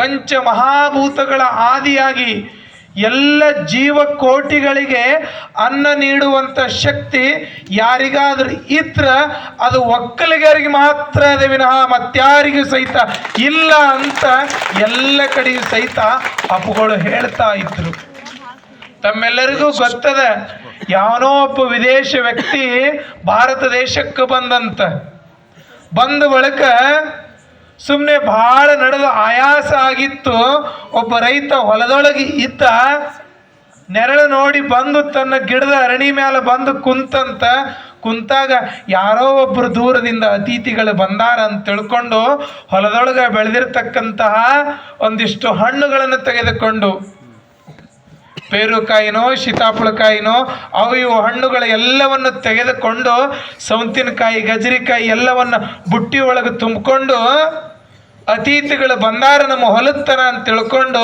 ಪಂಚ ಮಹಾಭೂತಗಳ ಆದಿಯಾಗಿ ಎಲ್ಲ ಜೀವಕೋಟಿಗಳಿಗೆ ಅನ್ನ ನೀಡುವಂಥ ಶಕ್ತಿ ಯಾರಿಗಾದ್ರೂ ಇತ್ರ ಅದು ಒಕ್ಕಲಿಗರಿಗೆ ಮಾತ್ರ ಅದೇ ವಿನಃ ಮತ್ತಾರಿಗೂ ಸಹಿತ ಇಲ್ಲ ಅಂತ ಎಲ್ಲ ಕಡೆಯೂ ಸಹಿತ ಅಪ್ಪುಗಳು ಹೇಳ್ತಾ ಇದ್ರು. ತಮ್ಮೆಲ್ಲರಿಗೂ ಗೊತ್ತದ, ಯಾವನೋ ಒಬ್ಬ ವಿದೇಶ ವ್ಯಕ್ತಿ ಭಾರತ ದೇಶಕ್ಕೆ ಬಂದಂತ. ಬಂದ ಬಳಿಕ ಸುಮ್ಮನೆ ಭಾಳ ನಡೆದು ಆಯಾಸ ಆಗಿತ್ತು. ಒಬ್ಬ ರೈತ ಹೊಲದೊಳಗೆ ಇದ್ದ, ನೆರಳು ನೋಡಿ ಬಂದು ತನ್ನ ಗಿಡದ ಅರಣಿ ಮೇಲೆ ಬಂದು ಕುಂತಂತ, ಕುಂತಾಗ ಯಾರೋ ಒಬ್ಬರು ದೂರದಿಂದ ಅತಿಥಿಗಳು ಬಂದಾರ ಅಂತ ತಿಳ್ಕೊಂಡು ಹೊಲದೊಳಗೆ ಬೆಳೆದಿರ್ತಕ್ಕಂತಹ ಒಂದಿಷ್ಟು ಹಣ್ಣುಗಳನ್ನು ತೆಗೆದುಕೊಂಡು, ಪೇರುಕಾಯಿನೋ, ಸೀತಾಫಲಕಾಯಿನೋ, ಅವು ಇವು ಹಣ್ಣುಗಳ ಎಲ್ಲವನ್ನು ತೆಗೆದುಕೊಂಡು, ಸೌಂತಿನಕಾಯಿ, ಗಜರಿಕಾಯಿ ಎಲ್ಲವನ್ನು ಬುಟ್ಟಿ ಒಳಗೆ ತುಂಬಿಕೊಂಡು ಅತಿಥಿಗಳು ಬಂದಾರ ನಮ್ಮ ಹೊಲತ್ತನ ಅಂತ ತಿಳ್ಕೊಂಡು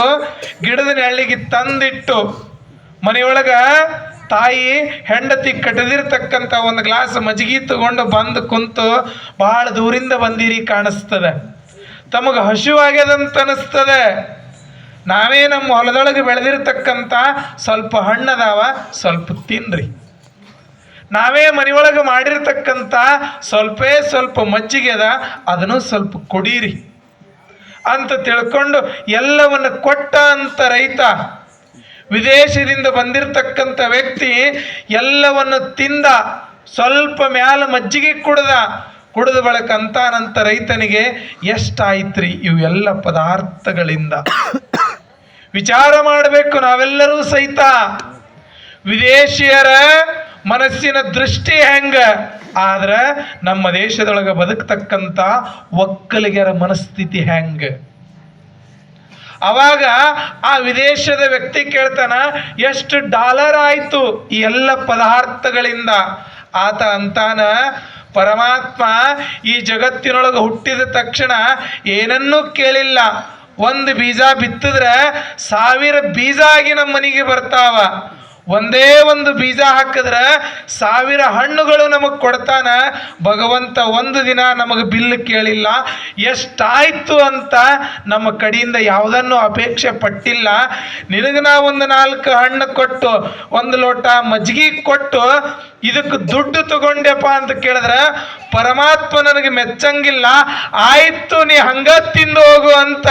ಗಿಡದ ನೆಳ್ಳಿಗೆ ತಂದಿಟ್ಟು ಮನೆಯೊಳಗ ತಾಯಿ ಹೆಂಡತಿ ಕಟದಿರ್ತಕ್ಕಂಥ ಒಂದು ಗ್ಲಾಸ್ ಮಜ್ಜಿಗೆ ತಗೊಂಡು ಬಂದು ಕುಂತು ಬಹಳ ದೂರಿಂದ ಬಂದಿರಿ ಕಾಣಿಸ್ತದೆ. ತಮಗೆ ಹಸಿವಾಗ್ಯದಂತ ಅನಿಸ್ತದೆ. ನಾವೇ ನಮ್ಮ ಹೊಲದೊಳಗೆ ಬೆಳೆದಿರ್ತಕ್ಕಂಥ ಸ್ವಲ್ಪ ಹಣ್ಣದಾವ, ಸ್ವಲ್ಪ ತಿನ್ರಿ. ನಾವೇ ಮನೆಯೊಳಗೆ ಮಾಡಿರ್ತಕ್ಕಂಥ ಸ್ವಲ್ಪೇ ಸ್ವಲ್ಪ ಮಜ್ಜಿಗೆ ಅದ ಅದನ್ನು ಸ್ವಲ್ಪ ಕುಡೀರಿ. ಅಂತ ತಿಳ್ಕೊಂಡು ಎಲ್ಲವನ್ನು ಕೊಟ್ಟ ಅಂತ ರೈತ, ವಿದೇಶದಿಂದ ಬಂದಿರತಕ್ಕಂಥ ವ್ಯಕ್ತಿ ಎಲ್ಲವನ್ನು ತಿಂದ, ಸ್ವಲ್ಪ ಮ್ಯಾಲ ಮಜ್ಜಿಗೆ ಕುಡ್ದ, ಕುಡಿದ ಬಳಕ ಅಂತಾನಂತ ರೈತನಿಗೆ ಎಷ್ಟಾಯ್ತ್ರಿ ಇವೆಲ್ಲ ಪದಾರ್ಥಗಳಿಂದ? ವಿಚಾರ ಮಾಡಬೇಕು ನಾವೆಲ್ಲರೂ ಸಹಿತ. ವಿದೇಶಿಯರ ಮನಸ್ಸಿನ ದೃಷ್ಟಿ ಹೆಂಗ? ಆದ್ರೆ ನಮ್ಮ ದೇಶದೊಳಗೆ ಬದುಕ್ತಕ್ಕಂಥ ಒಕ್ಕಲಿಗರ ಮನಸ್ಥಿತಿ ಹೆಂಗ? ಅವಾಗ ಆ ವಿದೇಶದ ವ್ಯಕ್ತಿ ಕೇಳ್ತಾನ, ಎಷ್ಟು ಡಾಲರ್ ಆಯ್ತು ಈ ಎಲ್ಲ ಪದಾರ್ಥಗಳಿಂದ? ಆತ ಅಂತಾನ, ಪರಮಾತ್ಮ ಈ ಜಗತ್ತಿನೊಳಗೆ ಹುಟ್ಟಿದ ತಕ್ಷಣ ಏನನ್ನೂ ಕೇಳಿಲ್ಲ. ಒಂದು ಬೀಜ ಬಿತ್ತಿದ್ರೆ ಸಾವಿರ ಬೀಜ ಆಗಿ ನಮ್ಮ ಮನೆಗೆ ಬರ್ತಾವ. ಒಂದೇ ಒಂದು ಬೀಜ ಹಾಕಿದ್ರೆ ಸಾವಿರ ಹಣ್ಣುಗಳು ನಮಗೆ ಕೊಡ್ತಾನ. ಭಗವಂತ ಒಂದು ದಿನ ನಮಗೆ ಬಿಲ್ ಕೇಳಿಲ್ಲ. ಎಷ್ಟಾಯಿತು ಅಂತ ನಮ್ಮ ಕಡೆಯಿಂದ ಯಾವುದನ್ನು ಅಪೇಕ್ಷೆ ಪಟ್ಟಿಲ್ಲ. ನಿನಗೆ ನಾ ಒಂದು ನಾಲ್ಕು ಹಣ್ಣು ಕೊಟ್ಟು, ಒಂದು ಲೋಟ ಮಜ್ಜಿಗೆ ಕೊಟ್ಟು ಇದಕ್ಕೆ ದುಡ್ಡು ತಗೊಂಡೆಪ್ಪ ಅಂತ ಕೇಳಿದ್ರೆ, ಪರಮಾತ್ಮ ನನಗೆ ಮೆಚ್ಚಂಗಿಲ್ಲ, ಆಯ್ತು ನೀ ಹಂಗ ತಿಂದು ಹೋಗು ಅಂತ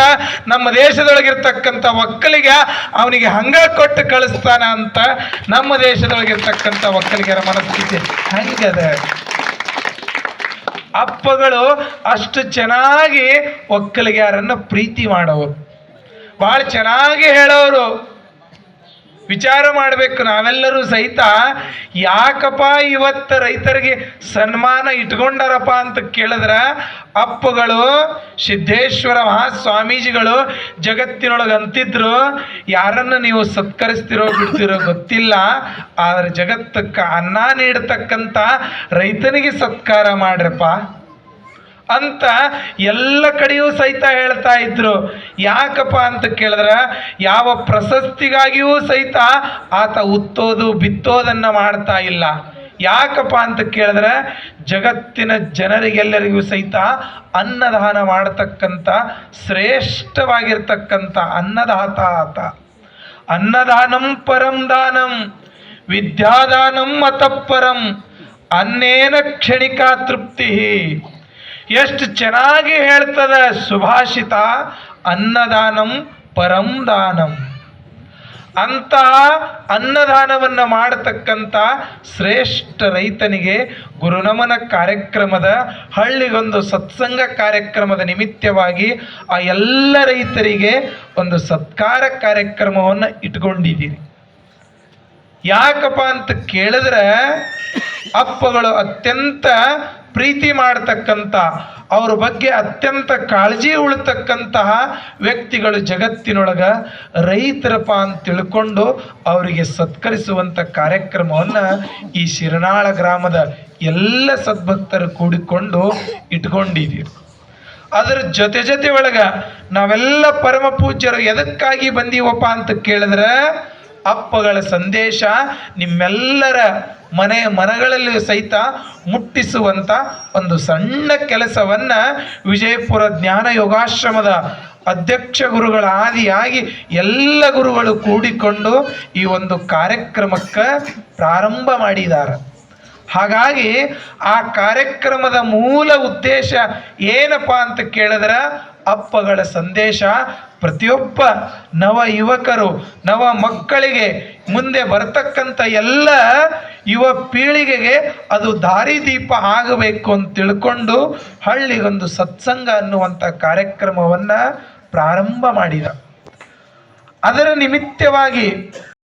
ನಮ್ಮ ದೇಶದೊಳಗಿರ್ತಕ್ಕಂಥ ಒಕ್ಕಲಿಗೆ ಅವನಿಗೆ ಹಂಗ ಕೊಟ್ಟು ಕಳಿಸ್ತಾನ ಅಂತ ನಮ್ಮ ದೇಶದೊಳಗಿರ್ತಕ್ಕಂಥ ಒಕ್ಕಲಿಗರ ಮನಸ್ಥಿತಿ ಹಂಗದ ಅಪ್ಪಗಳು ಅಷ್ಟು ಚೆನ್ನಾಗಿ ಒಕ್ಕಲಿಗರನ್ನ ಪ್ರೀತಿ ಮಾಡೋರು. ಭಾಳ ಚೆನ್ನಾಗಿ ಹೇಳೋರು. ವಿಚಾರ ಮಾಡಬೇಕು ನಾವೆಲ್ಲರೂ ಸಹಿತ, ಯಾಕಪ್ಪ ಇವತ್ತು ರೈತರಿಗೆ ಸನ್ಮಾನ ಇಟ್ಕೊಂಡಾರಪ್ಪ ಅಂತ ಕೇಳಿದ್ರೆ, ಅಪ್ಪಗಳು, ಸಿದ್ದೇಶ್ವರ ಮಹಾಸ್ವಾಮೀಜಿಗಳು ಜಗತ್ತಿನೊಳಗೆ ಅಂತಿದ್ರು, ಯಾರನ್ನು ನೀವು ಸತ್ಕರಿಸ್ತಿರೋ ಬಿಡ್ತಿರೋ ಗೊತ್ತಿಲ್ಲ, ಆದರೆ ಜಗತ್ತಕ್ಕೆ ಅನ್ನ ನೀಡತಕ್ಕಂಥ ರೈತನಿಗೆ ಸತ್ಕಾರ ಮಾಡ್ರಪ್ಪ. ಅಂತ ಎಲ್ಲ ಕಡೆಯೂ ಸಹಿತ ಹೇಳ್ತಾ ಇದ್ರು. ಯಾಕಪ್ಪ ಅಂತ ಕೇಳಿದ್ರೆ, ಯಾವ ಪ್ರಶಸ್ತಿಗಾಗಿಯೂ ಸಹಿತ ಆತ ಉತ್ತೋದು ಬಿತ್ತೋದನ್ನು ಮಾಡ್ತಾ ಇಲ್ಲ. ಯಾಕಪ್ಪ ಅಂತ ಕೇಳಿದ್ರೆ, ಜಗತ್ತಿನ ಜನರಿಗೆಲ್ಲರಿಗೂ ಸಹಿತ ಅನ್ನದಾನ ಮಾಡತಕ್ಕಂಥ, ಶ್ರೇಷ್ಠವಾಗಿರ್ತಕ್ಕಂಥ ಅನ್ನದಾತ ಆತ. ಅನ್ನದಾನಂ ಪರಂ ದಾನಂ, ವಿದ್ಯಾದಾನಂ ಮತಪರಂ, ಅನ್ನೇನ ಕ್ಷಣಿಕಾ ತೃಪ್ತಿ. ಎಷ್ಟು ಚೆನ್ನಾಗಿ ಹೇಳ್ತದ ಸುಭಾಷಿತ ಅನ್ನದಾನಂ ಪರಂ ದಾನಂ. ಅಂತಹ ಅನ್ನದಾನವನ್ನು ಮಾಡತಕ್ಕಂಥ ಶ್ರೇಷ್ಠ ರೈತನಿಗೆ ಗುರುನಮನ ಕಾರ್ಯಕ್ರಮದ, ಹಳ್ಳಿಗೊಂದು ಸತ್ಸಂಗ ಕಾರ್ಯಕ್ರಮದ ನಿಮಿತ್ತವಾಗಿ ಆ ಎಲ್ಲ ರೈತರಿಗೆ ಒಂದು ಸತ್ಕಾರ ಕಾರ್ಯಕ್ರಮವನ್ನು ಇಟ್ಕೊಂಡಿದ್ದೀರಿ ಯಾಕಪ್ಪ ಅಂತ ಕೇಳಿದ್ರೆ ಅಪ್ಪಗಳು ಅತ್ಯಂತ ಪ್ರೀತಿ ಮಾಡತಕ್ಕಂಥ ಅವ್ರ ಬಗ್ಗೆ ಅತ್ಯಂತ ಕಾಳಜಿ ಉಳ್ತಕ್ಕಂತಹ ವ್ಯಕ್ತಿಗಳು ಜಗತ್ತಿನೊಳಗ ರೈತರಪ್ಪ ಅಂತ ತಿಳ್ಕೊಂಡು ಅವರಿಗೆ ಸತ್ಕರಿಸುವಂಥ ಕಾರ್ಯಕ್ರಮವನ್ನು ಈ ಶಿರನಾಳ ಗ್ರಾಮದ ಎಲ್ಲ ಸದ್ಭಕ್ತರು ಕೂಡಿಕೊಂಡು ಇಟ್ಕೊಂಡಿದ್ದೀರಿ. ಅದರ ಜೊತೆ ಜೊತೆ ಒಳಗೆ ನಾವೆಲ್ಲ ಪರಮ ಪೂಜ್ಯರು, ಎದಕ್ಕಾಗಿ ಬಂದೀವಪ್ಪ ಅಂತ ಕೇಳಿದ್ರೆ ಅಪ್ಪಗಳ ಸಂದೇಶ ನಿಮ್ಮೆಲ್ಲರ ಮನೆ ಮನಗಳಲ್ಲಿ ಸಹಿತ ಮುಟ್ಟಿಸುವಂಥ ಒಂದು ಸಣ್ಣ ಕೆಲಸವನ್ನ ವಿಜಯಪುರ ಜ್ಞಾನ ಯೋಗಾಶ್ರಮದ ಅಧ್ಯಕ್ಷ ಗುರುಗಳ ಆದಿಯಾಗಿ ಎಲ್ಲ ಗುರುಗಳು ಕೂಡಿಕೊಂಡು ಈ ಒಂದು ಕಾರ್ಯಕ್ರಮಕ್ಕೆ ಪ್ರಾರಂಭ ಮಾಡಿದ್ದಾರೆ. ಹಾಗಾಗಿ ಆ ಕಾರ್ಯಕ್ರಮದ ಮೂಲ ಉದ್ದೇಶ ಏನಪ್ಪ ಅಂತ ಕೇಳಿದ್ರೆ ಅಪ್ಪಗಳ ಸಂದೇಶ. ಪ್ರತಿಯೊಬ್ಬ ನವ ಯುವಕರು, ನವ ಮಕ್ಕಳಿಗೆ ಮುಂದೆ ಬರ್ತಕ್ಕಂಥ ಎಲ್ಲ ಯುವ ಪೀಳಿಗೆಗೆ ಅದು ದಾರಿದೀಪ ಆಗಬೇಕು ಅಂತ ತಿಳ್ಕೊಂಡು ಹಳ್ಳಿಗೊಂದು ಸತ್ಸಂಗ ಅನ್ನುವಂಥ ಕಾರ್ಯಕ್ರಮವನ್ನು ಪ್ರಾರಂಭ ಮಾಡಿದ. ಅದರ ನಿಮಿತ್ತವಾಗಿ